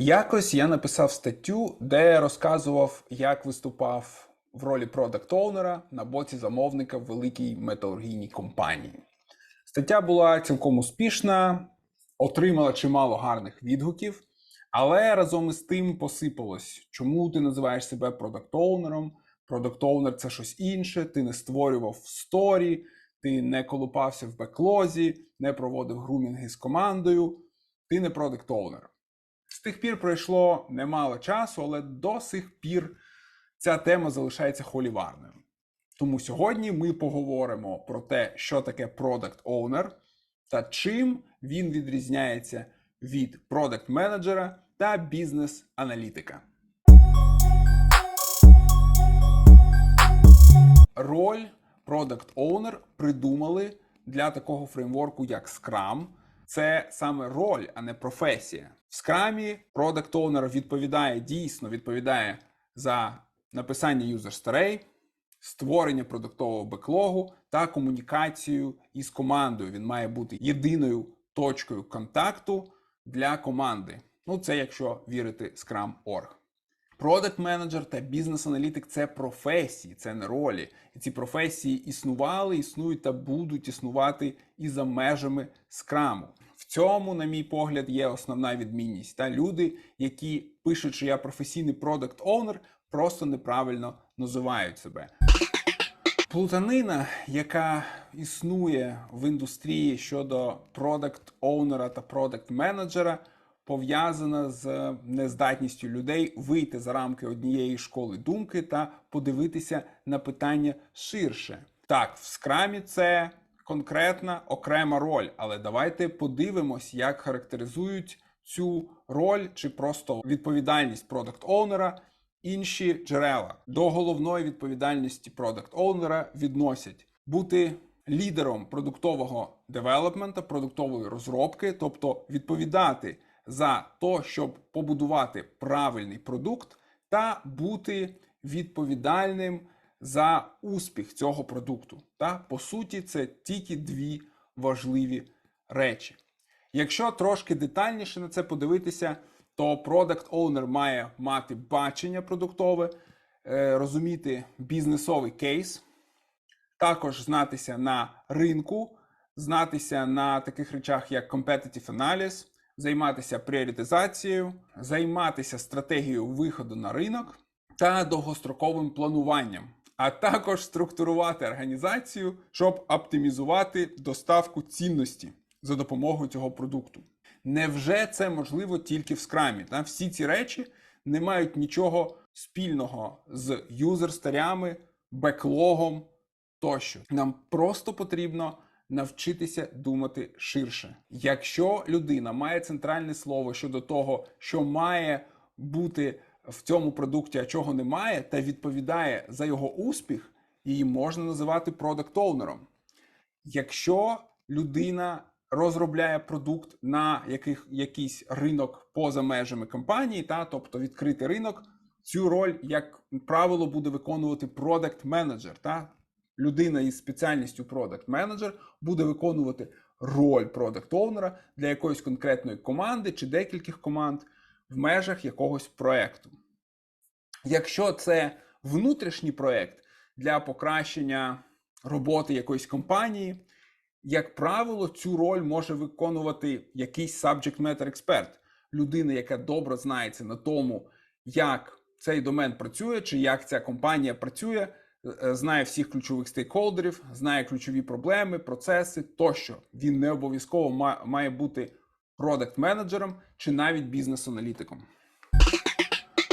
Якось я написав статтю, де розказував, як виступав в ролі продакт оунера на боці замовника в великій металургійній компанії. Стаття була цілком успішна, отримала чимало гарних відгуків, але разом із тим посипалось, чому ти називаєш себе продакт оунером Продакт оунер це щось інше, ти не створював сторі, ти не колупався в беклозі, не проводив грумінги з командою, ти не продакт оунер. З тих пір пройшло немало часу, але до сих пір ця тема залишається холіварною. Тому сьогодні ми поговоримо про те, що таке Product Owner та чим він відрізняється від продакт менеджера та бізнес-аналітика. Роль Product Owner придумали для такого фреймворку, як Scrum. Це саме роль, а не професія. В Scrum Product Owner відповідає дійсно відповідає за написання user story, створення продуктового беклогу та комунікацію із командою. Він має бути єдиною точкою контакту для команди. Ну, це якщо вірити Scrum.org. Продакт менеджер та бізнес-аналітик це професії, це не ролі. І ці професії існували, існують та будуть існувати і за межами скраму. В цьому, на мій погляд, є основна відмінність. Та люди, які пишуть, що я професійний продакт оунер просто неправильно називають себе. Плутанина, яка існує в індустрії щодо продакт оунера та продакт менеджера, пов'язана з нездатністю людей вийти за рамки однієї школи думки та подивитися на питання ширше. Так, в скрамі це конкретна окрема роль, але давайте подивимось, як характеризують цю роль чи просто відповідальність продакт оунера інші джерела. До головної відповідальності продакт оунера відносять бути лідером продуктового девелопмента, продуктової розробки, тобто відповідати за те, щоб побудувати правильний продукт та бути відповідальним за успіх цього продукту. Та по суті, це тільки дві важливі речі. Якщо трошки детальніше на це подивитися, то продакт оунер має мати бачення продуктове, е, розуміти бізнесовий кейс, також знатися на ринку, знатися на таких речах, як competitive analysis, займатися пріоритизацією, займатися стратегією виходу на ринок та довгостроковим плануванням, а також структурувати організацію, щоб оптимізувати доставку цінності за допомогою цього продукту. Невже це можливо тільки в скрамі? Та всі ці речі не мають нічого спільного з юзер-старями, беклогом тощо. Нам просто потрібно навчитися думати ширше. Якщо людина має центральне слово щодо того, що має бути в цьому продукті, а чого немає, та відповідає за його успіх, її можна називати продакт-оунером. Якщо людина розробляє продукт на яких, якийсь ринок поза межами компанії, та тобто відкритий ринок, цю роль, як правило, буде виконувати продакт менеджер та людина із спеціальністю продакт менеджер буде виконувати роль продакт оунера для якоїсь конкретної команди чи декількох команд в межах якогось проекту. Якщо це внутрішній проект для покращення роботи якоїсь компанії, як правило, цю роль може виконувати якийсь subject matter експерт, людина, яка добре знається на тому, як цей домен працює, чи як ця компанія працює, е, знає всіх ключових стейкхолдерів, знає ключові проблеми, процеси тощо. Він не обов'язково має бути продакт-менеджером чи навіть бізнес-аналітиком.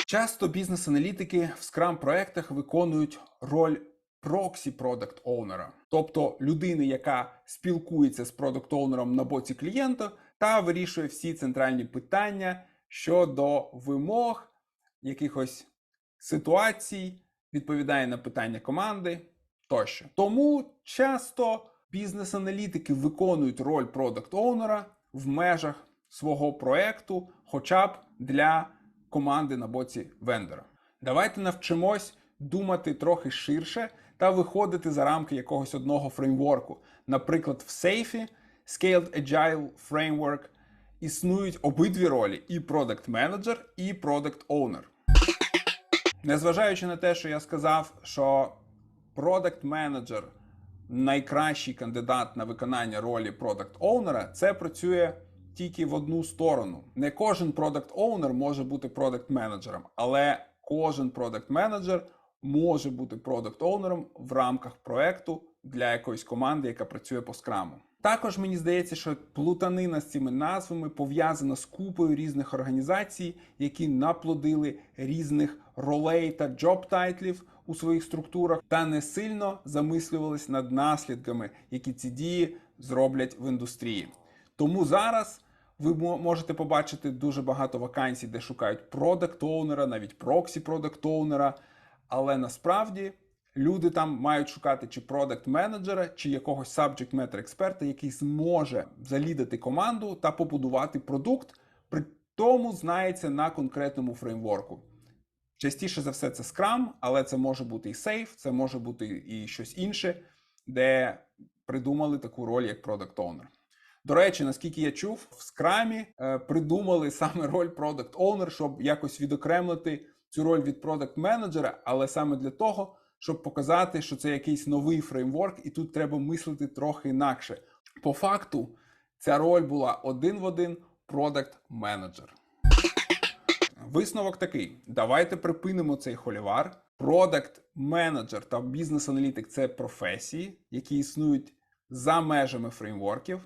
Часто бізнес-аналітики в скрам проектах виконують роль проксі продакт оунера, тобто людини, яка спілкується з продакт оунером на боці клієнта та вирішує всі центральні питання щодо вимог, якихось ситуацій, відповідає на питання команди тощо. Тому часто бізнес-аналітики виконують роль продакт оунера в межах свого проекту, хоча б для команди на боці вендора. Давайте навчимось думати трохи ширше та виходити за рамки якогось одного фреймворку. Наприклад, в сейфі Scaled Agile Framework існують обидві ролі: і продакт менеджер, і продакт оунер. Незважаючи на те, що я сказав, що продакт менеджер найкращий кандидат на виконання ролі продакт оунера, це працює тільки в одну сторону. Не кожен продакт оунер може бути продакт менеджером, але кожен продакт менеджер може бути продакт оунером в рамках проекту для якоїсь команди, яка працює по скраму. Також мені здається, що плутанина з цими назвами пов'язана з купою різних організацій, які наплодили різних ролей та джоб тайтлів у своїх структурах, та не сильно замислювались над наслідками, які ці дії зроблять в індустрії. Тому зараз ви можете побачити дуже багато вакансій, де шукають продакт оунера, навіть проксі продакт оунера. Але насправді люди там мають шукати чи продакт менеджера, чи якогось subject matter експерта, який зможе залідати команду та побудувати продукт, при тому знається на конкретному фреймворку. Частіше за все, це Scrum, але це може бути і Safe, це може бути і щось інше, де придумали таку роль як Product Owner. До речі, наскільки я чув, в Scrum е, придумали саме роль Product Owner, щоб якось відокремити цю роль від Product Manager, але саме для того, щоб показати, що це якийсь новий фреймворк, і тут треба мислити трохи інакше. По факту, ця роль була один в один Product Manager. Висновок такий: давайте припинимо цей холівар. Продакт менеджер та бізнес-аналітик це професії, які існують за межами фреймворків.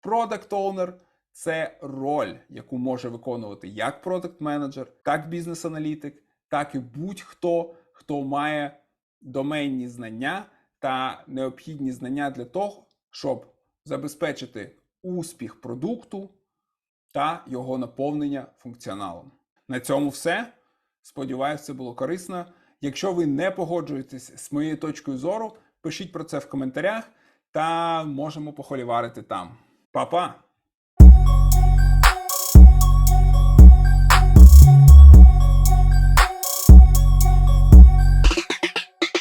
Продакт оунер це роль, яку може виконувати як продакт менеджер, так бізнес-аналітик, так і будь-хто, хто має доменні знання та необхідні знання для того, щоб забезпечити успіх продукту та його наповнення функціоналом. На цьому все. Сподіваюсь, це було корисно. Якщо ви не погоджуєтесь з моєю точкою зору, пишіть про це в коментарях та можемо похоліварити там. Па-па!